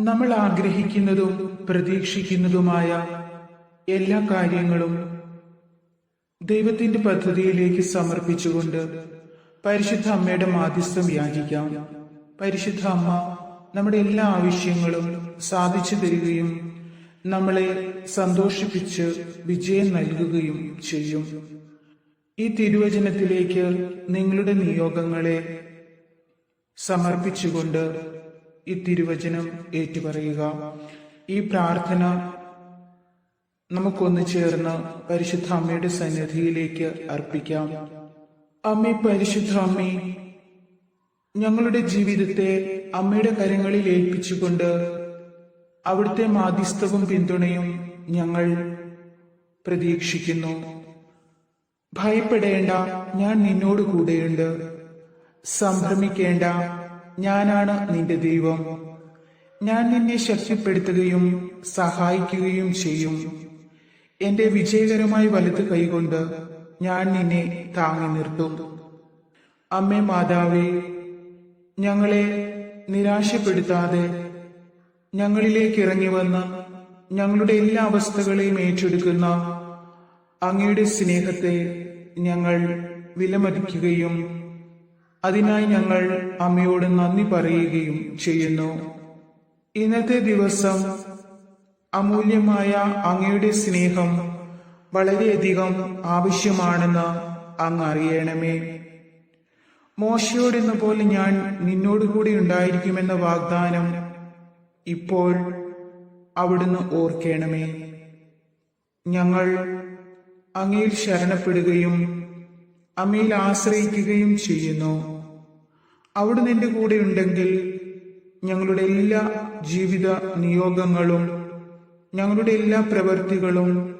നമ്മൾ ആഗ്രഹിക്കുന്നതും പ്രതീക്ഷിക്കുന്നതുമായ എല്ലാ കാര്യങ്ങളും ദൈവത്തിന്റെ പദ്ധതിയിലേക്ക് സമർപ്പിച്ചുകൊണ്ട് പരിശുദ്ധ അമ്മയുടെ മാധ്യസ്ഥം യാചിക്കാം. പരിശുദ്ധ അമ്മ നമ്മുടെ എല്ലാ ആവശ്യങ്ങളും സാധിച്ചു തരികയും നമ്മളെ സന്തോഷിപ്പിച്ച് വിജയം നൽകുകയും ചെയ്യും. ഈ തിരുവചനത്തിലേക്ക് നിങ്ങളുടെ നിയോഗങ്ങളെ സമർപ്പിച്ചുകൊണ്ട് ഈ തിരുവചനം ഏറ്റുപറയുക. ഈ പ്രാർത്ഥന നമുക്കൊന്ന് ചേർന്ന് പരിശുദ്ധ അമ്മയുടെ സന്നിധിയിലേക്ക് അർപ്പിക്കാം. അമ്മ പരിശുദ്ധ അമ്മ ഞങ്ങളുടെ ജീവിതത്തെ അമ്മയുടെ കരങ്ങളിൽ ഏൽപ്പിച്ചുകൊണ്ട് അവിടുത്തെ മാധ്യസ്ഥവും പിന്തുണയും ഞങ്ങൾ പ്രതീക്ഷിക്കുന്നു. ഭയപ്പെടേണ്ട ഞാൻ നിന്നോട് കൂടെയുണ്ട് സംഭ്രമിക്കേണ്ട ഞാനാണ് നിന്റെ ദൈവം. ഞാൻ നിന്നെ ശക്തിപ്പെടുത്തുകയും സഹായിക്കുകയും ചെയ്യും. എന്റെ വിജയകരമായ വലുത് കൈകൊണ്ട് ഞാൻ നിന്നെ താങ്ങി നിർത്തും. അമ്മേ മാതാവേ ഞങ്ങളെ നിരാശപ്പെടുത്താതെ ഞങ്ങളിലേക്ക് ഇറങ്ങി വന്ന് ഞങ്ങളുടെ എല്ലാ അവസ്ഥകളെയും ഏറ്റെടുക്കുന്ന അങ്ങയുടെ സ്നേഹത്തെ ഞങ്ങൾ വിലമതിക്കുകയും അതിനായി ഞങ്ങൾ അമ്മയോട് നന്ദി പറയുകയും ചെയ്യുന്നു. ഇന്നത്തെ ദിവസം അമൂല്യമായ അങ്ങയുടെ സ്നേഹം വളരെയധികം ആവശ്യമാണെന്ന് അങ്ങ് അറിയണമേ മോശയോടെന്ന പോലെ ഞാൻ നിന്നോടുകൂടി ഉണ്ടായിരിക്കുമെന്ന വാഗ്ദാനം ഇപ്പോൾ അവിടുന്ന് ഓർക്കണമേ. ഞങ്ങൾ അങ്ങയിൽ ശരണപ്പെടുകയും അമ്മയിൽ ആശ്രയിക്കുകയും ചെയ്യുന്നു. അവിടുന്ന് നിന്റെ കൂടെ ഉണ്ടെങ്കിൽ ഞങ്ങളുടെ എല്ലാ ജീവിത നിയോഗങ്ങളും ഞങ്ങളുടെ എല്ലാ പ്രവൃത്തികളും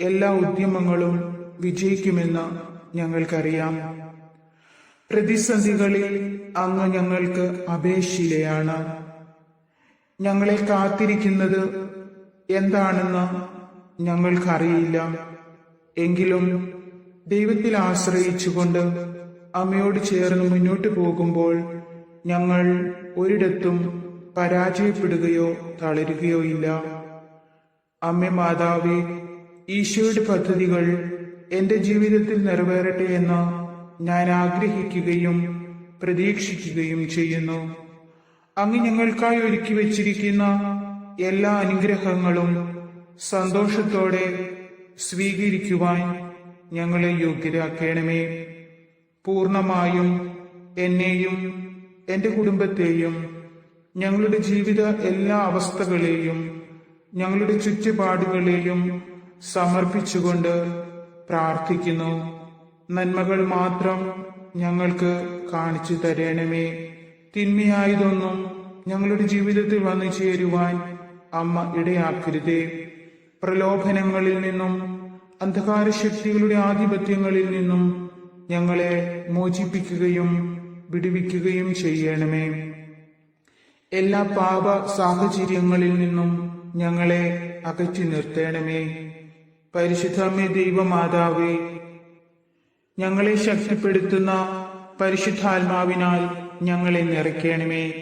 എല്ലാ ഉദ്യമങ്ങളും വിജയിക്കുമെന്ന് ഞങ്ങൾക്കറിയാം. പ്രതിസന്ധികളിൽ അങ്ങ് ഞങ്ങൾക്ക് അപേക്ഷിലയാണ്. ഞങ്ങളെ കാത്തിരിക്കുന്നത് എന്താണെന്ന് ഞങ്ങൾക്കറിയില്ല. എങ്കിലും ദൈവത്തിൽ ആശ്രയിച്ചുകൊണ്ട് അമ്മയോട് ചേർന്ന് മുന്നോട്ട് പോകുമ്പോൾ ഞങ്ങൾ ഒരിടത്തും പരാജയപ്പെടുകയോ തളരുകയോ ഇല്ല. അമ്മ മാതാവേ ഈശോയുടെ പദ്ധതികൾ എന്റെ ജീവിതത്തിൽ നിറവേറട്ടെ എന്ന് ഞാൻ ആഗ്രഹിക്കുകയും പ്രതീക്ഷിക്കുകയും ചെയ്യുന്നു. അങ്ങ് ഞങ്ങൾക്കായി ഒരുക്കി വച്ചിരിക്കുന്ന എല്ലാ അനുഗ്രഹങ്ങളും സന്തോഷത്തോടെ സ്വീകരിക്കുവാൻ ഞങ്ങളെ യോഗ്യരാക്കണമേ. പൂർണമായും എന്നെയും എന്റെ കുടുംബത്തെയും ഞങ്ങളുടെ ജീവിത എല്ലാ അവസ്ഥകളെയും ഞങ്ങളുടെ ചുറ്റുപാടുകളെയും സമർപ്പിച്ചുകൊണ്ട് പ്രാർത്ഥിക്കുന്നു. നന്മകൾ മാത്രം ഞങ്ങൾക്ക് കാണിച്ചു തരണമേ. തിന്മയായതൊന്നും ഞങ്ങളുടെ ജീവിതത്തിൽ വന്നു ചേരുവാൻ അമ്മ ഇടയാക്കരുതേ. പ്രലോഭനങ്ങളിൽ നിന്നും അന്ധകാര ശക്തികളുടെ ആധിപത്യങ്ങളിൽ നിന്നും ഞങ്ങളെ മോചിപ്പിക്കുകയും വിടുവിക്കുകയും ചെയ്യണമേ. എല്ലാ പാപ സാഹചര്യങ്ങളിൽ നിന്നും ഞങ്ങളെ അകറ്റി നിർത്തേണമേ. പരിശുദ്ധമേ ദൈവമാതാവേ ഞങ്ങളെ ശക്തിപ്പെടുത്തുന്ന പരിശുദ്ധാത്മാവിനാൽ ഞങ്ങളെ നിറയ്ക്കണമേ.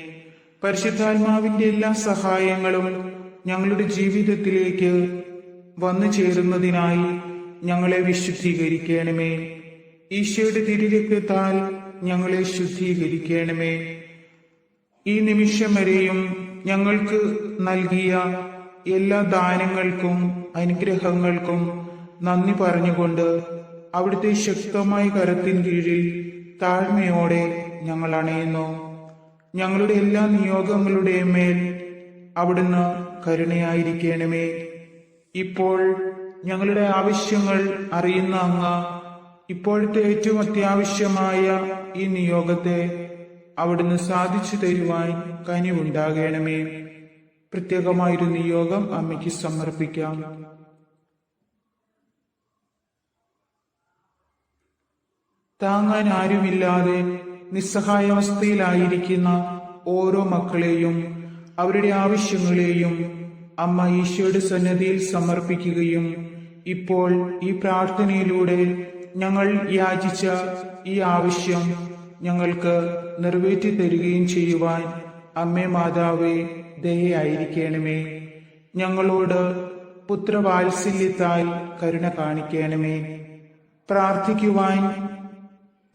പരിശുദ്ധാത്മാവിന്റെ എല്ലാ സഹായങ്ങളും ഞങ്ങളുടെ ജീവിതത്തിലേക്ക് വന്നു ചേരുന്നതിനായി ഞങ്ങളെ വിശുദ്ധീകരിക്കണമേ. ഈശോയുടെ തിരുരക്തത്താൽ ഞങ്ങളെ ശുദ്ധീകരിക്കണമേ. ഈ നിമിഷം വരെയും ഞങ്ങൾക്ക് നൽകിയ എല്ലാ ദാനങ്ങൾക്കും അനുഗ്രഹങ്ങൾക്കും നന്ദി പറഞ്ഞുകൊണ്ട് അവിടുത്തെ ശക്തമായ കരത്തിൻ കീഴിൽ താഴ്മയോടെ ഞങ്ങൾ അണയുന്നു. ഞങ്ങളുടെ എല്ലാ നിയോഗങ്ങളുടെയും മേൽ അവിടുന്ന് കരുണയായിരിക്കണമേ. ഇപ്പോൾ ഞങ്ങളുടെ ആവശ്യങ്ങൾ അറിയുന്ന അങ്ങ് ഇപ്പോഴത്തെ ഏറ്റവും അത്യാവശ്യമായ ഈ നിയോഗത്തെ അവിടുന്ന് സാധിച്ചു തരുവാൻ കനിവുണ്ടാകണമേ. പ്രത്യേകമായൊരു നിയോഗം അമ്മയ്ക്ക് സമർപ്പിക്കാം. താങ്ങാൻ ആരുമില്ലാതെ നിസ്സഹായാവസ്ഥയിലായിരിക്കുന്ന ഓരോ മക്കളെയും അവരുടെ ആവശ്യങ്ങളെയും അമ്മ ഈശോയുടെ സന്നദ്ധിയിൽ സമർപ്പിക്കുകയും ഇപ്പോൾ ഈ പ്രാർത്ഥനയിലൂടെ ഞങ്ങൾ യാചിച്ച ഈ ആവശ്യം ഞങ്ങൾക്ക് നിറവേറ്റി തരികയും ചെയ്യുവാൻ അമ്മേ മാതാവേ ദയായിരിക്കണമേ ഞങ്ങളോട് പുത്രവാത്സല്യത്താൽ കരുണ കാണിക്കണമേ. പ്രാർത്ഥിക്കുവാൻ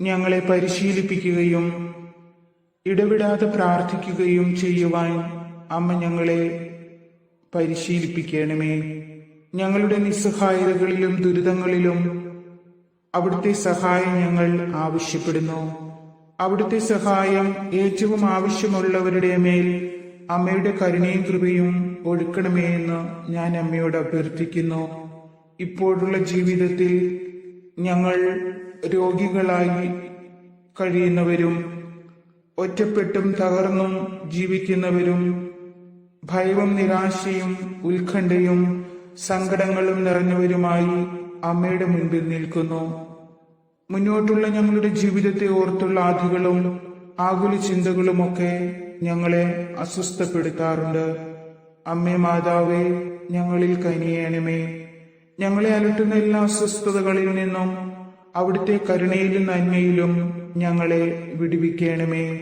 ഞങ്ങളെ പരിശീലിപ്പിക്കുകയും ഇടവിടാതെ പ്രാർത്ഥിക്കുകയും ചെയ്യുവാൻ അമ്മ ഞങ്ങളെ പരിശീലിപ്പിക്കണമേ. ഞങ്ങളുടെ നിസ്സഹായതകളിലും ദുരിതങ്ങളിലും അവിടുത്തെ സഹായം ഞങ്ങൾ ആവശ്യപ്പെടുന്നു. അവിടുത്തെ സഹായം ഏറ്റവും ആവശ്യമുള്ളവരുടെ മേൽ അമ്മയുടെ കരുണയും കൃപയും ഒഴുക്കണമേ എന്ന് ഞാൻ അമ്മയോട് അഭ്യർത്ഥിക്കുന്നു. ഇപ്പോഴുള്ള ജീവിതത്തിൽ ഞങ്ങൾ രോഗികളായി കഴിയുന്നവരും ഒറ്റപ്പെട്ടും തകർന്നും ജീവിക്കുന്നവരും ഭയവും നിരാശയും ഉത്കണ്ഠയും സങ്കടങ്ങളും നിറഞ്ഞവരുമായി അമ്മയുടെ മുൻപിൽ നിൽക്കുന്നു. മുന്നോട്ടുള്ള ഞങ്ങളുടെ ജീവിതത്തെ ഓർത്തുള്ള ആധികളും ആകുല ചിന്തകളുമൊക്കെ ഞങ്ങളെ അസ്വസ്ഥപ്പെടുത്താറുണ്ട്. അമ്മേ മാതാവേ ഞങ്ങളിൽ കനിയേണമേ. ഞങ്ങളെ അലട്ടുന്ന എല്ലാ അസ്വസ്ഥതകളിൽ നിന്നും അവിടുത്തെ കരുണയിലും നന്മയിലും ഞങ്ങളെ വിടുവിക്കണമേ.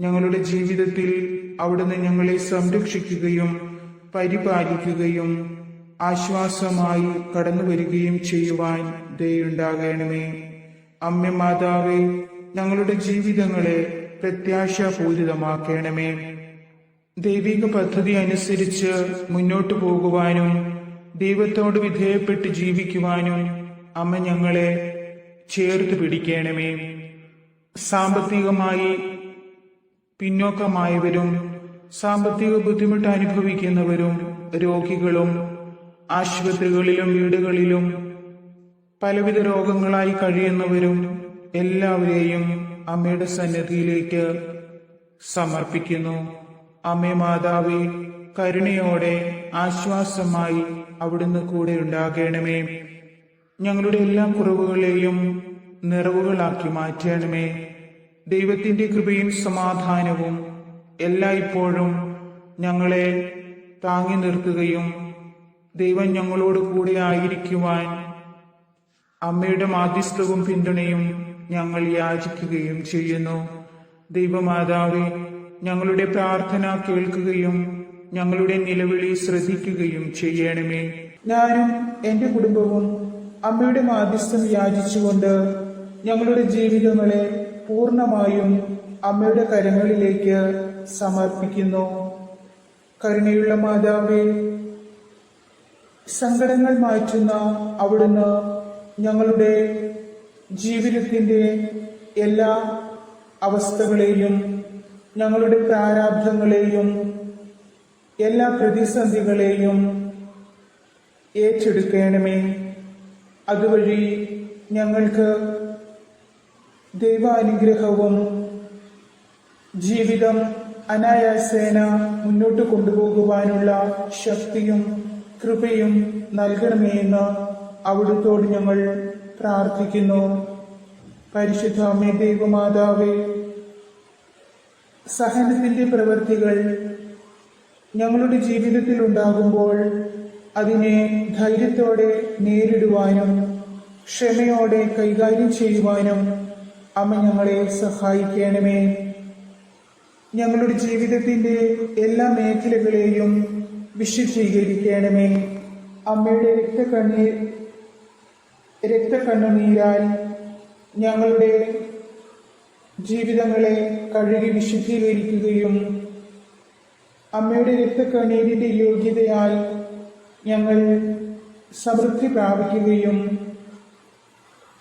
ഞങ്ങളുടെ ജീവിതത്തിൽ അവിടുന്ന് ഞങ്ങളെ സംരക്ഷിക്കുകയും പരിപാലിക്കുകയും ആശ്വാസമായി കടന്നു വരികയും ചെയ്യുവാൻ ദയുണ്ടാകണമേ. അമ്മ മാതാവേ ഞങ്ങളുടെ ജീവിതങ്ങളെ പ്രത്യാശാപൂരിതമാക്കണമേ. ദൈവിക പദ്ധതി അനുസരിച്ച് മുന്നോട്ടു പോകുവാനും ദൈവത്തോട് വിധേയപ്പെട്ട് ജീവിക്കുവാനും അമ്മ ഞങ്ങളെ ചേർത്ത് പിടിക്കണമേ. സാമ്പത്തികമായി പിന്നോക്കമായവരും സാമ്പത്തിക ബുദ്ധിമുട്ട് അനുഭവിക്കുന്നവരും രോഗികളും ആശുപത്രികളിലും വീടുകളിലും പലവിധ രോഗങ്ങളായി കഴിയുന്നവരും എല്ലാവരെയും അമ്മയുടെ സന്നിധിയിലേക്ക് സമർപ്പിക്കുന്നു. അമ്മേ മാതാവി കരുണയോടെ ആശ്വാസമായി അവിടുന്ന് കൂടെ ഉണ്ടാകണമേ. ഞങ്ങളുടെ എല്ലാ കുറവുകളെയും നിറവുകളാക്കി മാറ്റണമേ. ദൈവത്തിന്റെ കൃപയും സമാധാനവും എല്ലായ്പ്പോഴും ഞങ്ങളെ താങ്ങി നിർത്തുകയും ദൈവം ഞങ്ങളോട് കൂടെ ആയിരിക്കുവാൻ അമ്മയുടെ മാധ്യസ്ഥവും പിന്തുണയും ഞങ്ങൾ യാചിക്കുകയും ചെയ്യുന്നു. ദൈവമാതാവെ ഞങ്ങളുടെ പ്രാർത്ഥന കേൾക്കുകയും ഞങ്ങളുടെ നിലവിളി ശ്രദ്ധിക്കുകയും ചെയ്യണമേ. ഞാനും എന്റെ കുടുംബവും അമ്മയുടെ മാധ്യസ്ഥം യാചിച്ചുകൊണ്ട് ഞങ്ങളുടെ ജീവിതങ്ങളെ പൂർണമായും അമ്മയുടെ കരങ്ങളിലേക്ക് സമർപ്പിക്കുന്നു. കരുണയുള്ള മാതാവേ സങ്കടങ്ങൾ മാറ്റുന്ന അവിടുന്ന് ഞങ്ങളുടെ ജീവിതത്തിന്റെ എല്ലാ അവസ്ഥകളെയും ഞങ്ങളുടെ പ്രാരാബ്ധങ്ങളെയും എല്ലാ പ്രതിസന്ധികളെയും ഏറ്റെടുക്കണമേ. അതുവഴി ഞങ്ങൾക്ക് ദൈവാനുഗ്രഹവും ജീവിതം അനായാസേന മുന്നോട്ട് കൊണ്ടുപോകുവാനുള്ള ശക്തിയും കൃപയും നൽകണമേ എന്ന് അവിടുത്തോട് ഞങ്ങൾ പ്രാർത്ഥിക്കുന്നു. പരിശുദ്ധ അമ്മേ ദൈവമാതാവേ സഹനത്തിന്റെ പ്രവൃത്തികൾ ഞങ്ങളുടെ ജീവിതത്തിൽ ഉണ്ടാകുമ്പോൾ അതിനെ ധൈര്യത്തോടെ നേരിടുവാനും ക്ഷമയോടെ കൈകാര്യം ചെയ്യുവാനും അമ്മ ഞങ്ങളെ സഹായിക്കണമേ. ഞങ്ങളുടെ ജീവിതത്തിന്റെ എല്ലാ മേഖലകളെയും വിശുദ്ധീകരിക്കണമേ. അമ്മയുടെ രക്തക്കണ്ണീർ രക്തക്കണ്ണുനീരാൽ ഞങ്ങളുടെ ജീവിതങ്ങളെ കഴുകി വിശുദ്ധീകരിക്കുകയും അമ്മയുടെ രക്തക്കണ്ണീരിന്റെ യോഗ്യതയാൽ ഞങ്ങൾ സമൃദ്ധി പ്രാപിക്കുകയും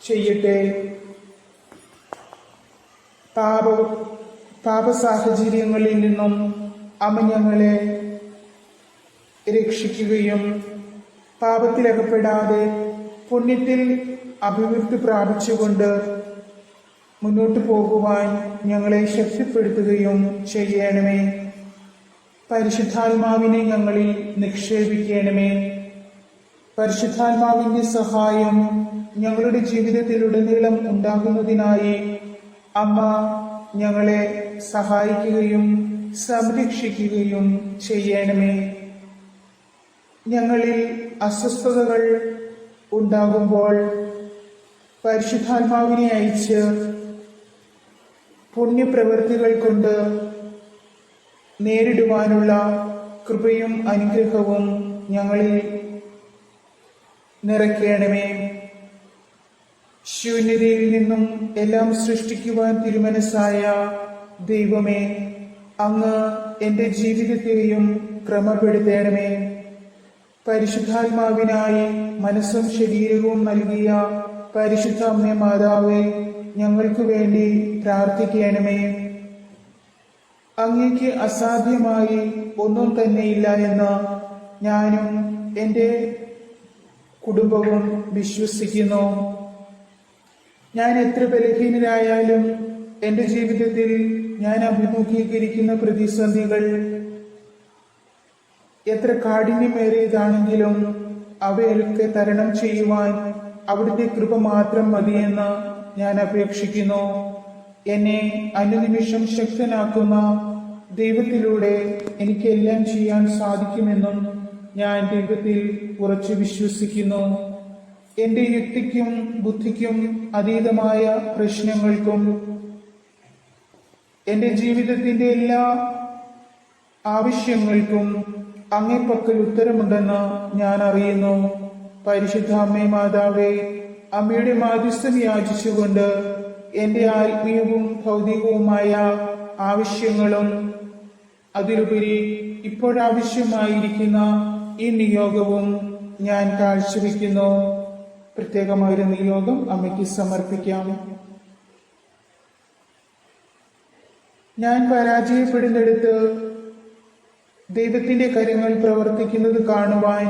ചെയ്യട്ടെ. പാപ പാപസാഹചര്യങ്ങളിൽ നിന്നും അമ്മ രക്ഷിക്കുകയും പാപത്തിലകപ്പെടാതെ പുണ്യത്തിൽ അഭിവൃദ്ധി പ്രാപിച്ചുകൊണ്ട് മുന്നോട്ട് പോകുവാൻ ഞങ്ങളെ ശക്തിപ്പെടുത്തുകയും ചെയ്യണമേ. പരിശുദ്ധാത്മാവിനെ ഞങ്ങളിൽ നിക്ഷേപിക്കണമേ. പരിശുദ്ധാത്മാവിന്റെ സഹായം ഞങ്ങളുടെ ജീവിതത്തിലുടനീളം ഉണ്ടാകുന്നതിനായി അമ്മ ഞങ്ങളെ സഹായിക്കുകയും സംരക്ഷിക്കുകയും ചെയ്യണമേ. ഞങ്ങളിൽ അസ്വസ്ഥതകൾ ഉണ്ടാകുമ്പോൾ പരിശുദ്ധാത്മാവിനെ അയച്ച് പുണ്യപ്രവൃത്തികൾ കൊണ്ട് നേരിടുവാനുള്ള കൃപയും അനുഗ്രഹവും ഞങ്ങളിൽ നിറയ്ക്കണമേ. ശൂന്യതയിൽ നിന്നും എല്ലാം സൃഷ്ടിക്കുവാൻ തിരുമനസ്സായ ദൈവമേ അങ്ങ് എന്റെ ജീവിതത്തെയും ക്രമപ്പെടുത്തേണമേ. പരിശുദ്ധാത്മാവിനായി മനസ്സും ശരീരവും നൽകിയ പരിശുദ്ധ അമ്മ മാതാവേ ഞങ്ങൾക്ക് വേണ്ടി പ്രാർത്ഥിക്കണമേ. അങ്ങേക്ക് അസാധ്യമായി ഒന്നും തന്നെയില്ല എന്ന് ഞാനും എന്റെ കുടുംബവും വിശ്വസിക്കുന്നു. ഞാൻ എത്ര ബലഹീനരായാലും എന്റെ ജീവിതത്തിൽ ഞാൻ അഭിമുഖീകരിക്കുന്ന പ്രതിസന്ധികൾ എത്ര കാഠിന്യമേറിയതാണെങ്കിലും അവയൊക്കെ തരണം ചെയ്യുവാൻ അവിടുത്തെ കൃപ മാത്രം മതിയെന്ന് ഞാൻ അപേക്ഷിക്കുന്നു. എന്നെ അനുനിമിഷം ശക്തനാക്കുന്ന ദൈവത്തിലൂടെ എനിക്കെല്ലാം ചെയ്യാൻ സാധിക്കുമെന്നും ഞാൻ ദൈവത്തിൽ ഉറച്ചു വിശ്വസിക്കുന്നു. എന്റെ യുക്തിക്കും ബുദ്ധിക്കും അതീതമായ പ്രശ്നങ്ങൾക്കും എന്റെ ജീവിതത്തിന്റെ എല്ലാ ആവശ്യങ്ങൾക്കും അങ്ങേപ്പക്കൽ ഉത്തരമുണ്ടെന്ന് ഞാൻ അറിയുന്നു. പരിശുദ്ധ അമ്മേ മാതാവേ അമ്മയുടെ മാധ്യസ്ഥം യാചിച്ചുകൊണ്ട് എന്റെ ആത്മീയവും ഭൗതികവുമായ ആവശ്യങ്ങളും അതിലുപരി ഇപ്പോഴാവശ്യമായിരിക്കുന്ന ഈ നിയോഗവും ഞാൻ കാഴ്ചവെക്കുന്നു. പ്രത്യേകമായൊരു നിയോഗം അമ്മയ്ക്ക് സമർപ്പിക്കാം ഞാൻ പരാജയപ്പെടുന്നിടത്ത് ദൈവത്തിന്റെ കാര്യങ്ങൾ പ്രവർത്തിക്കുന്നത് കാണുവാൻ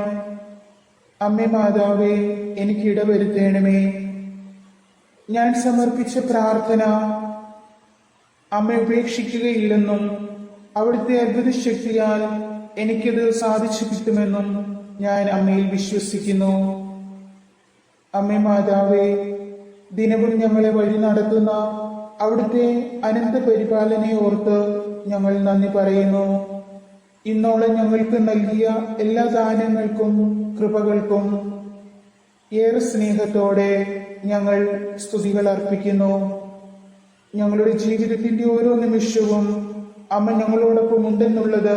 അമ്മ മാതാവേ എനിക്ക് ഇടവരുത്തേണമേ. ഞാൻ സമർപ്പിച്ച പ്രാർത്ഥന അമ്മ ഉപേക്ഷിക്കുകയില്ലെന്നും അവിടുത്തെ അത്ഭുത ശക്തിയാൽ എനിക്കത് സാധിച്ചു കിട്ടുമെന്നും ഞാൻ അമ്മയിൽ വിശ്വസിക്കുന്നു. അമ്മേ മാതാവേ ദിനവും ഞങ്ങളെ വഴി നടത്തുന്ന അവിടുത്തെ അനന്ത പരിപാലനയെ ഓർത്ത് ഞങ്ങൾ നന്ദി പറയുന്നു. ഇന്നോളം ഞങ്ങൾക്ക് നൽകിയ എല്ലാ ദാനങ്ങൾക്കും കൃപകൾക്കും ഏറെ സ്നേഹത്തോടെ ഞങ്ങൾ സ്തുതികൾ അർപ്പിക്കുന്നു. ഞങ്ങളുടെ ജീവിതത്തിന്റെ ഓരോ നിമിഷവും അമ്മ ഞങ്ങളോടൊപ്പം ഉണ്ടെന്നുള്ളത്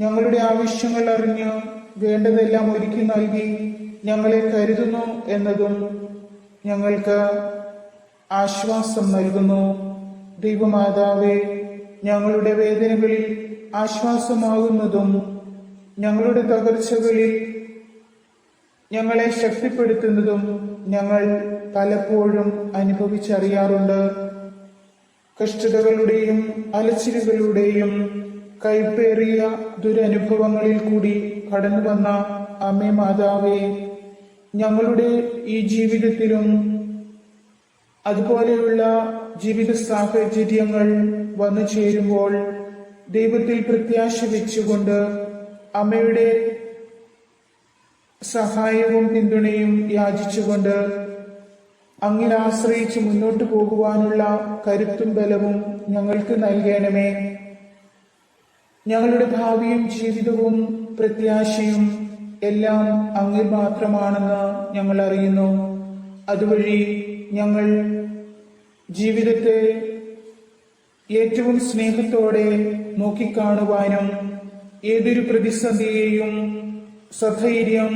ഞങ്ങളുടെ ആവശ്യങ്ങൾ അറിഞ്ഞ് വേണ്ടതെല്ലാം ഒരുക്കി നൽകി ഞങ്ങളെ കരുതുന്നു എന്നതും ഞങ്ങൾക്ക് ആശ്വാസം നൽകുന്നു. ദൈവമാതാവേ ഞങ്ങളുടെ വേദനകളിൽ ആശ്വാസമാകുന്നതും ഞങ്ങളുടെ തകർച്ചകളിൽ ഞങ്ങളെ ശക്തിപ്പെടുത്തുന്നതും ഞങ്ങൾ പലപ്പോഴും അനുഭവിച്ചറിയാറുണ്ട്. കഷ്ടതകളുടെയും അലച്ചിലുകളുടെയും കൈപ്പേറിയ ദുരനുഭവങ്ങളിൽ കൂടി കടന്നു വന്ന അമ്മേ മാതാവേ ഞങ്ങളുടെ ഈ ജീവിതത്തിലും അതുപോലെയുള്ള ജീവിത സാഹചര്യങ്ങൾ വന്നു ചേരുമ്പോൾ ദൈവത്തിൽ പ്രത്യാശ വെച്ചുകൊണ്ട് അമ്മയുടെ സഹായവും പിന്തുണയും യാചിച്ചുകൊണ്ട് അങ്ങിൽ ആശ്രയിച്ച് മുന്നോട്ട് പോകുവാനുള്ള കരുത്തും ബലവും ഞങ്ങൾക്ക് നൽകണമേ. ഞങ്ങളുടെ ഭാവിയും ജീവിതവും പ്രത്യാശയും എല്ലാം അങ്ങ് മാത്രമാണെന്ന് ഞങ്ങൾ അറിയുന്നു. അതുവഴി ഞങ്ങൾ ജീവിതത്തെ ഏറ്റവും സ്നേഹത്തോടെ നോക്കിക്കാണുവാനും ഏതൊരു പ്രതിസന്ധിയെയും സധൈര്യം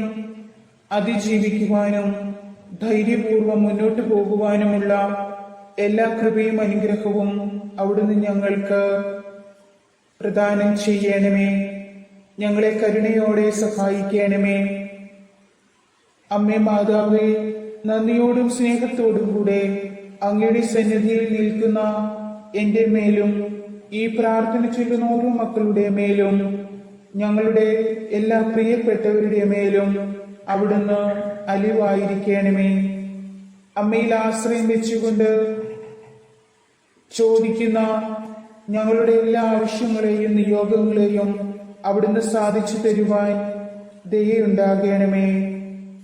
അതിജീവിക്കുവാനും ധൈര്യപൂർവം മുന്നോട്ട് പോകുവാനുമുള്ള എല്ലാ കൃപയും അനുഗ്രഹവും അവിടുന്ന് ഞങ്ങൾക്ക് പ്രദാനം ചെയ്യണമേ. ഞങ്ങളെ കരുണയോടെ സഹായിക്കണമേ. അമ്മേ മാതാവേ നന്ദിയോടും സ്നേഹത്തോടും കൂടെ അങ്ങയുടെ സന്നിധിയിൽ നിൽക്കുന്ന എന്റെ മേലും ഈ പ്രാർത്ഥന ചൊല്ലുന്ന ഓരോ മക്കളുടെ മേലും ഞങ്ങളുടെ എല്ലാ പ്രിയപ്പെട്ടവരുടെ മേലും അവിടുന്ന് അലിവായിരിക്കണമേ. അമ്മയിൽ ആശ്രയം വെച്ചുകൊണ്ട് ചോദിക്കുന്ന ഞങ്ങളുടെ എല്ലാ ആവശ്യങ്ങളെയും നിയോഗങ്ങളെയും അവിടുന്ന് സാധിച്ചു തരുവാൻ ദയുണ്ടാകണമേ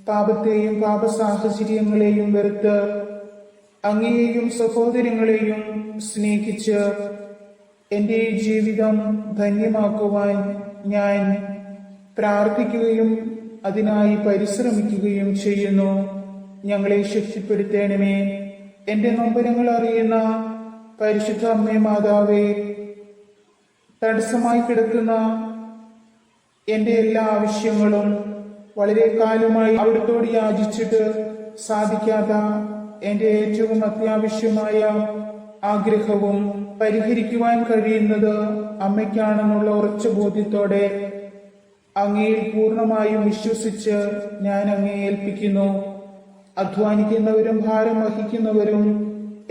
പാപത്തെയും പാപ സാഹചര്യങ്ങളെയും വെറുത്ത് അങ്ങയെയും സഹോദരങ്ങളെയും സ്നേഹിച്ച് എന്റെ ജീവിതം ധന്യമാക്കുവാൻ ഞാൻ പ്രാർത്ഥിക്കുകയും അതിനായി പരിശ്രമിക്കുകയും ചെയ്യുന്നു. ഞങ്ങളെ ശക്തിപ്പെടുത്തേണമേ. എന്റെ നൊമ്പരങ്ങൾ അറിയുന്ന പരിശുദ്ധ അമ്മേ മാതാവേ തടസ്സമായി കിടക്കുന്ന എന്റെ എല്ലാ ആവശ്യങ്ങളും വളരെ കാലമായി അവിടുത്തോട് യാചിച്ചിട്ട് സാധിക്കാത്ത എന്റെ ഏറ്റവും അത്യാവശ്യമായ ആഗ്രഹവും പരിഹരിക്കുവാൻ കഴിയുന്നത് അമ്മയ്ക്കാണെന്നുള്ള ഉറച്ച ബോധ്യത്തോടെ അങ്ങയിൽ പൂർണമായും വിശ്വസിച്ച് ഞാൻ അങ്ങയെ ഏൽപ്പിക്കുന്നു. അധ്വാനിക്കുന്നവരും ഭാരം വഹിക്കുന്നവരും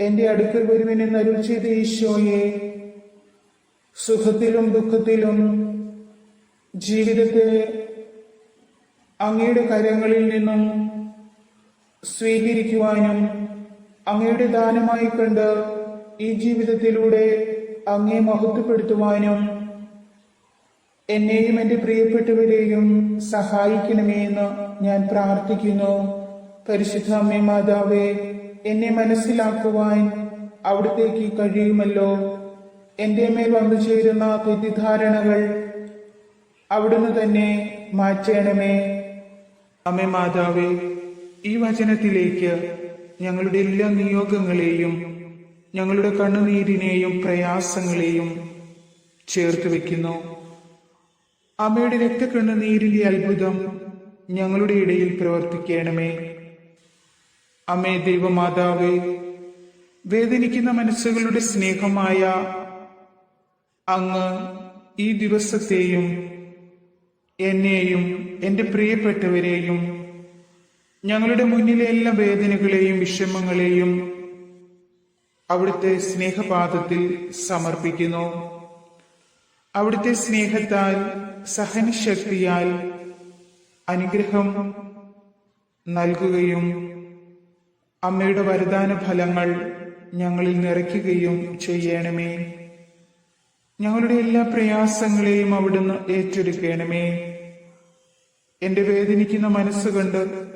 എന്റെ അടുക്കൽ വരുമെന്ന് അരുൾ ചെയ്ത ഈശോയെ സുഖത്തിലും ദുഃഖത്തിലും ജീവിതത്തെ അങ്ങയുടെ കരങ്ങളിൽ നിന്നും സ്വീകരിക്കുവാനും അങ്ങയുടെ ദാനമായി കണ്ട് ഈ ജീവിതത്തിലൂടെ അങ്ങേ മഹത്വപ്പെടുത്തുവാനും എന്നെയും എന്റെ പ്രിയപ്പെട്ടവരെയും സഹായിക്കണമേ എന്ന് ഞാൻ പ്രാർത്ഥിക്കുന്നു. പരിശുദ്ധ അമ്മേ മാതാവേ എന്നെ മനസ്സിലാക്കുവാൻ അവിടത്തേക്ക് കഴിയുമല്ലോ. എന്റെ മേൽ വന്നു ചേരുന്ന തെറ്റിദ്ധാരണകൾ അവിടുന്ന് തന്നെ മാറ്റണമേ. അമ്മേ മാതാവേ ഈ വചനത്തിലേക്ക് ഞങ്ങളുടെ എല്ലാ നിയോഗങ്ങളെയും ഞങ്ങളുടെ കണ്ണുനീരിനെയും പ്രയാസങ്ങളെയും ചേർത്ത് വെക്കുന്നു. അമ്മയുടെ രക്തക്കണ്ണുനീരിന്റെ അത്ഭുതം ഞങ്ങളുടെ ഇടയിൽ പ്രവർത്തിക്കണമേ. അമ്മേ ദൈവമാതാവേ വേദനിക്കുന്ന മനസ്സുകളുടെ സ്നേഹമായ അങ്ങ് ഈ ദിവസത്തെയും എന്നെയും എന്റെ പ്രിയപ്പെട്ടവരെയും ഞങ്ങളുടെ മുന്നിലെ എല്ലാ വേദനകളെയും വിഷമങ്ങളെയും അവിടുത്തെ സ്നേഹപാദത്തിൽ സമർപ്പിക്കുന്നു. അവിടുത്തെ സ്നേഹത്താൽ സഹനശക്തിയാൽ അനുഗ്രഹം നൽകുകയും അമ്മയുടെ വരദാന ഫലങ്ങൾ ഞങ്ങളിൽ നിറയ്ക്കുകയും ചെയ്യണമേ. ഞങ്ങളുടെ എല്ലാ പ്രയാസങ്ങളെയും അവിടുന്ന് ഏറ്റെടുക്കണമേ. എന്റെ വേദനിക്കുന്ന മനസ്സ് കണ്ട്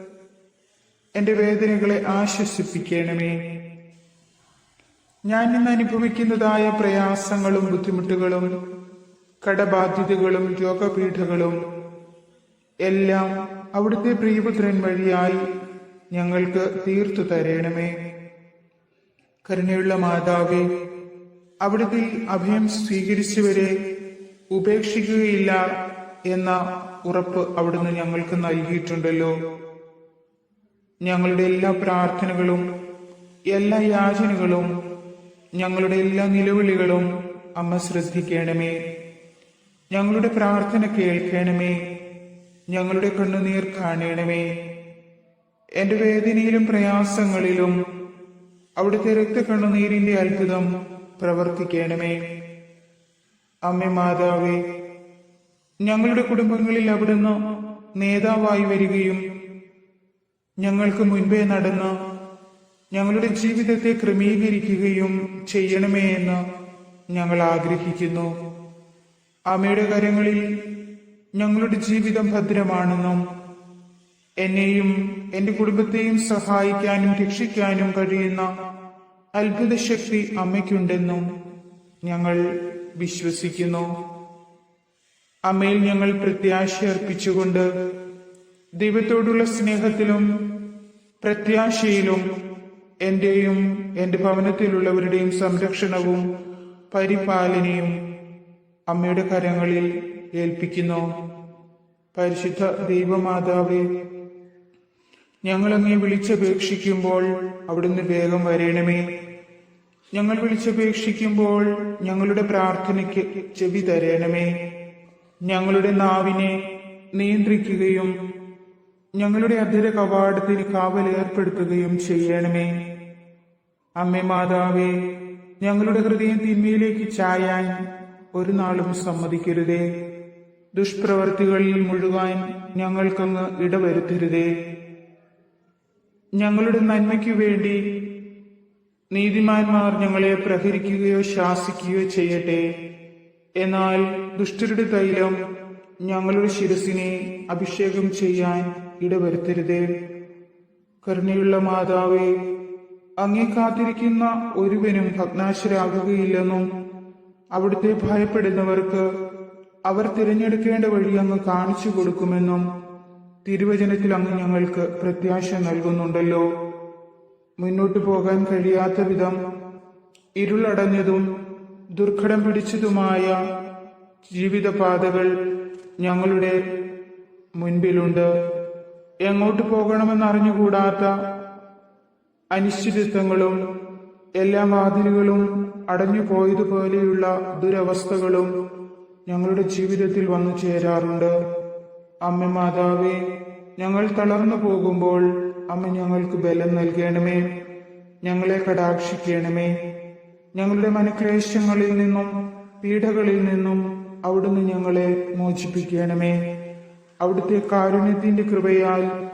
എന്റെ വേദനകളെ ആശ്വസിപ്പിക്കണമേ. ഞാൻ ഇന്ന് അനുഭവിക്കുന്നതായ പ്രയാസങ്ങളും ബുദ്ധിമുട്ടുകളും കടബാധ്യതകളും രോഗപീഠകളും എല്ലാം അവിടുത്തെ പ്രിയപുത്രൻ വഴിയായി ഞങ്ങൾക്ക് തീർത്തു തരണമേ. കരുണയുള്ള മാതാവേ അവിടുത്തെ അഭയം സ്വീകരിച്ചവരെ ഉപേക്ഷിക്കുകയില്ല. എന്ന ഉറപ്പ് അവിടുന്ന് ഞങ്ങൾക്ക് നൽകിയിട്ടുണ്ടല്ലോ. ഞങ്ങളുടെ എല്ലാ പ്രാർത്ഥനകളും എല്ലാ യാചനകളും ഞങ്ങളുടെ എല്ലാ നിലവിളികളും അമ്മ ശ്രദ്ധിക്കണമേ. ഞങ്ങളുടെ പ്രാർത്ഥന കേൾക്കണമേ. ഞങ്ങളുടെ കണ്ണുനീർ കാണണമേ. എന്റെ വേദനയിലും പ്രയാസങ്ങളിലും അവിടുത്തെ രക്തക്കണ്ണുനീരിന്റെ അത്ഭുതം പ്രവർത്തിക്കണമേ. അമ്മ മാതാവേ ഞങ്ങളുടെ കുടുംബങ്ങളിൽ അവിടുന്ന് നേതാവായി വരികയും ഞങ്ങൾക്ക് മുൻപേ നടന്ന് ഞങ്ങളുടെ ജീവിതത്തെ ക്രമീകരിക്കുകയും ചെയ്യണമേ എന്ന് ഞങ്ങൾ ആഗ്രഹിക്കുന്നു. അമ്മയുടെ കാര്യങ്ങളിൽ ഞങ്ങളുടെ ജീവിതം ഭദ്രമാണെന്നും എന്നെയും എന്റെ കുടുംബത്തെയും സഹായിക്കാനും രക്ഷിക്കാനും കഴിയുന്ന അത്ഭുത ശക്തി അമ്മയ്ക്കുണ്ടെന്നും ഞങ്ങൾ വിശ്വസിക്കുന്നു. അമ്മയിൽ ഞങ്ങൾ പ്രത്യാശ അർപ്പിച്ചുകൊണ്ട് ദൈവത്തോടുള്ള സ്നേഹത്തിലും പ്രത്യാശയിലും എന്റെയും എന്റെ ഭവനത്തിലുള്ളവരുടെയും സംരക്ഷണവും പരിപാലനയും അമ്മയുടെ കരങ്ങളിൽ ഏൽപ്പിക്കുന്നു. പരിശുദ്ധ ദൈവമാതാവേ ഞങ്ങൾ അങ്ങേ വിളിച്ചപേക്ഷിക്കുമ്പോൾ അവിടുന്ന് വേഗം വരണമേ. ഞങ്ങൾ വിളിച്ചപേക്ഷിക്കുമ്പോൾ ഞങ്ങളുടെ പ്രാർത്ഥനയ്ക്ക് ചെവി തരണമേ. ഞങ്ങളുടെ നാവിനെ നിയന്ത്രിക്കുകയും ഞങ്ങളുടെ അധര കവാടത്തിന് കാവൽ ഏർപ്പെടുത്തുകയും ചെയ്യണമേ. അമ്മേ മാതാവേ ഞങ്ങളുടെ ഹൃദയം തിന്മയിലേക്ക് ചായാൻ ഒരു നാളും സമ്മതിക്കരുതേ. ദുഷ്പ്രവർത്തികളിൽ മുഴുകാൻ ഞങ്ങൾക്കങ്ങ് ഇടവരുത്തരുതേ. ഞങ്ങളുടെ നന്മയ്ക്കു വേണ്ടി നീതിമാന്മാർ ഞങ്ങളെ പ്രഹരിക്കുകയോ ശാസിക്കുകയോ ചെയ്യട്ടെ. എന്നാൽ ദുഷ്ടരുടെ തൈലം ഞങ്ങളുടെ ശിരസിനെ അഭിഷേകം ചെയ്യാൻ ഇടവരുത്തരുതേ. കരുണയുള്ള മാതാവേ അങ്ങേ കാത്തിരിക്കുന്ന ഒരുവനും ഭഗ്നാശരാകുകയില്ലെന്നും അവിടുത്തെ ഭയപ്പെടുന്നവർക്ക് അവർ തിരഞ്ഞെടുക്കേണ്ട വഴി അങ്ങ് കാണിച്ചു കൊടുക്കുമെന്നും തിരുവചനത്തിൽ അങ്ങ് ഞങ്ങൾക്ക് പ്രത്യാശ നൽകുന്നുണ്ടല്ലോ. മുന്നോട്ടു പോകാൻ കഴിയാത്ത വിധം ഇരുളടഞ്ഞതും ദുർഘടം പിടിച്ചതുമായ ജീവിതപാതകൾ ഞങ്ങളുടെ മുൻപിലുണ്ട്. എങ്ങോട്ട് പോകണമെന്നറിഞ്ഞുകൂടാത്ത അനിശ്ചിതത്വങ്ങളും എല്ലാ വാതിലുകളും അടഞ്ഞു പോയതുപോലെയുള്ള ദുരവസ്ഥകളും ഞങ്ങളുടെ ജീവിതത്തിൽ വന്നു ചേരാറുണ്ട്. അമ്മ മാതാവേ ഞങ്ങൾ തളർന്നു പോകുമ്പോൾ അമ്മ ഞങ്ങൾക്ക് ബലം നൽകണമേ. ഞങ്ങളെ കടാക്ഷിക്കണമേ. ഞങ്ങളുടെ മനക്ലേശങ്ങളിൽ നിന്നും പീഡകളിൽ നിന്നും അവിടുന്ന് ഞങ്ങളെ മോചിപ്പിക്കണമേ. അവിടുത്തെ കാരുണ്യത്തിന്റെ കൃപയാൽ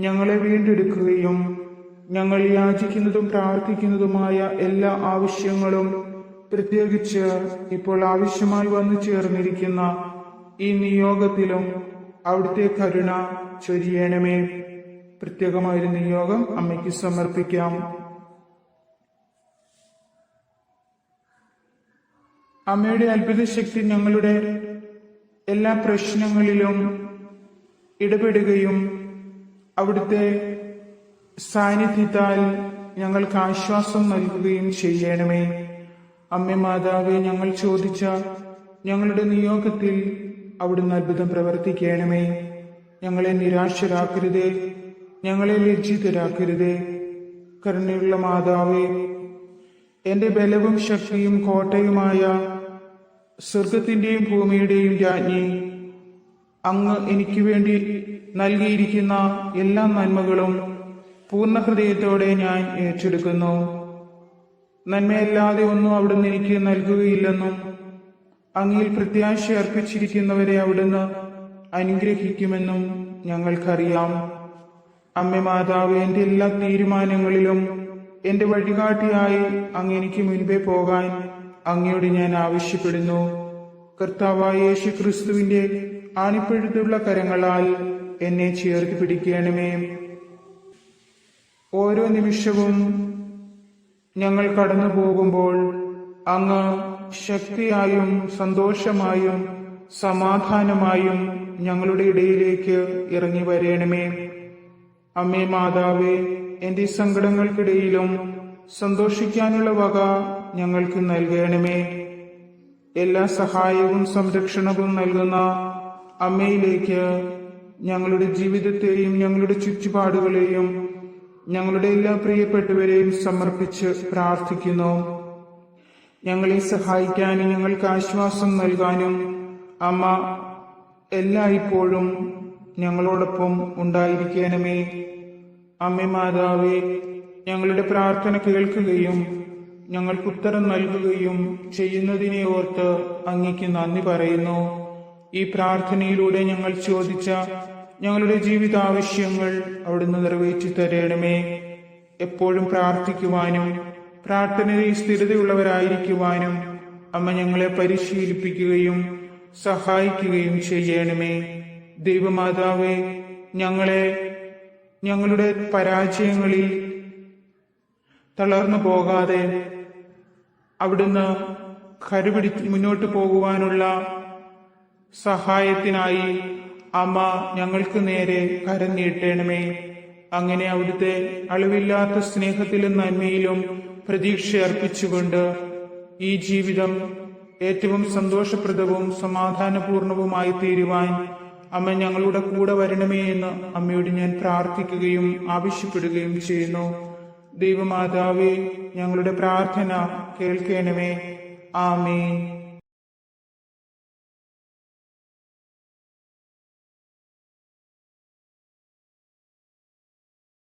ഞങ്ങളെ വീണ്ടെടുക്കുകയും ഞങ്ങൾ യാചിക്കുന്നതും പ്രാർത്ഥിക്കുന്നതുമായ എല്ലാ ആവശ്യങ്ങളും പ്രത്യേകിച്ച് ഇപ്പോൾ ആവശ്യമായി വന്നു ചേർന്നിരിക്കുന്ന ഈ നിയോഗത്തിലും അവിടുത്തെ കരുണ ചൊരിയണമേ. പ്രത്യേകമായൊരു നിയോഗം അമ്മയ്ക്ക് സമർപ്പിക്കാം. അമ്മയുടെ അത്ഭുത ശക്തി ഞങ്ങളുടെ എല്ലാ പ്രശ്നങ്ങളിലും ഇടപെടുകയും അവിടുത്തെ സാന്നിധ്യത്താൽ ഞങ്ങൾക്ക് ആശ്വാസം നൽകുകയും ചെയ്യണമേ. അമ്മ മാതാവെ ഞങ്ങൾ ചോദിച്ച ഞങ്ങളുടെ നിയോഗത്തിൽ അവിടുന്ന് അത്ഭുതം പ്രവർത്തിക്കണമേ. ഞങ്ങളെ നിരാശരാക്കരുതേ ഞങ്ങളെ ലജ്ജിതരാക്കരുതേ. കരുണയുള്ള മാതാവേ എന്റെ ബലവും ശക്തിയും കോട്ടയുമായ സ്വർഗത്തിന്റെയും ഭൂമിയുടെയും രാജ്ഞി അങ്ങ് എനിക്ക് വേണ്ടി നൽകിയിരിക്കുന്ന എല്ലാ നന്മകളും പൂർണ ഹൃദയത്തോടെ ഞാൻ ഏറ്റെടുക്കുന്നു. നന്മയല്ലാതെ ഒന്നും അവിടുന്ന് എനിക്ക് നൽകുകയില്ലെന്നും അങ്ങിൽ പ്രത്യാശ അർപ്പിച്ചിരിക്കുന്നവരെ അവിടുന്ന് അനുഗ്രഹിക്കുമെന്നും ഞങ്ങൾക്കറിയാം. അമ്മ മാതാവ് എന്റെ എല്ലാ തീരുമാനങ്ങളിലും എന്റെ വഴികാട്ടിയായി അങ്ങ് എനിക്ക് മുൻപേ പോകാൻ അങ്ങയോട് ഞാൻ ആവശ്യപ്പെടുന്നു. കർത്താവായ യേശു ക്രിസ്തുവിന്റെ ആണിപ്പഴുത്തുള്ള കരങ്ങളാൽ എന്നെ ചേർത്ത് പിടിക്കണമേ. ഓരോ നിമിഷവും ഞങ്ങൾ കടന്നു പോകുമ്പോൾ അങ്ങ് ശക്തിയായും സന്തോഷമായും സമാധാനമായും ഞങ്ങളുടെ ഇടയിലേക്ക് ഇറങ്ങി വരേണമേ. അമ്മേ മാതാവേ എന്റെ സങ്കടങ്ങൾക്കിടയിലും സന്തോഷിക്കാനുള്ള വക ഞങ്ങൾക്ക് നൽകണമേ. എല്ലാ സഹായവും സംരക്ഷണവും നൽകുന്ന അമ്മയിലേക്ക് ഞങ്ങളുടെ ജീവിതത്തെയും ഞങ്ങളുടെ ചുറ്റുപാടുകളെയും ഞങ്ങളുടെ എല്ലാ പ്രിയപ്പെട്ടവരെയും സമർപ്പിച്ച് പ്രാർത്ഥിക്കുന്നു. ഞങ്ങളെ സഹായിക്കാനും ഞങ്ങൾക്ക് ആശ്വാസം നൽകാനും അമ്മ എല്ലായ്പ്പോഴും ഞങ്ങളോടൊപ്പം ഉണ്ടായിരിക്കണമേ. അമ്മ മാതാവേ ഞങ്ങളുടെ പ്രാർത്ഥന കേൾക്കുകയും ഞങ്ങൾക്ക് ഉത്തരം നൽകുകയും ചെയ്യുന്നതിനെ ഓർത്ത് അങ്ങയ്ക്ക് നന്ദി പറയുന്നു. ഈ പ്രാർത്ഥനയിലൂടെ ഞങ്ങൾ ചോദിച്ച ഞങ്ങളുടെ ജീവിതാവശ്യങ്ങൾ അവിടുന്ന് നിറവേറ്റി തരണമേ. എപ്പോഴും പ്രാർത്ഥിക്കുവാനും പ്രാർത്ഥനയിൽ സ്ഥിരതയുള്ളവരായിരിക്കുവാനും അമ്മ ഞങ്ങളെ പരിശീലിപ്പിക്കുകയും സഹായിക്കുകയും ചെയ്യണമേ. ദൈവമാതാവേ ഞങ്ങളെ ഞങ്ങളുടെ പരാജയങ്ങളിൽ തളർന്നു പോകാതെ അവിടുന്ന് കരുപിടിച്ച് മുന്നോട്ട് പോകുവാനുള്ള സഹായത്തിനായി അമ്മ ഞങ്ങൾക്ക് നേരെ കരം നീട്ടണമേ. അങ്ങനെ അവിടുത്തെ അളവില്ലാത്ത സ്നേഹത്തിലും നന്മയിലും പ്രതീക്ഷ അർപ്പിച്ചുകൊണ്ട് ഈ ജീവിതം ഏറ്റവും സന്തോഷപ്രദവും സമാധാനപൂർണവുമായി തീരുവാൻ അമ്മ ഞങ്ങളുടെ കൂടെ വരണമേ എന്ന് അമ്മയോട് ഞാൻ പ്രാർത്ഥിക്കുകയും ആവശ്യപ്പെടുകയും ചെയ്യുന്നു. ദൈവമാതാവേ ഞങ്ങളുടെ പ്രാർത്ഥന കേൾക്കണമേ. ആമേ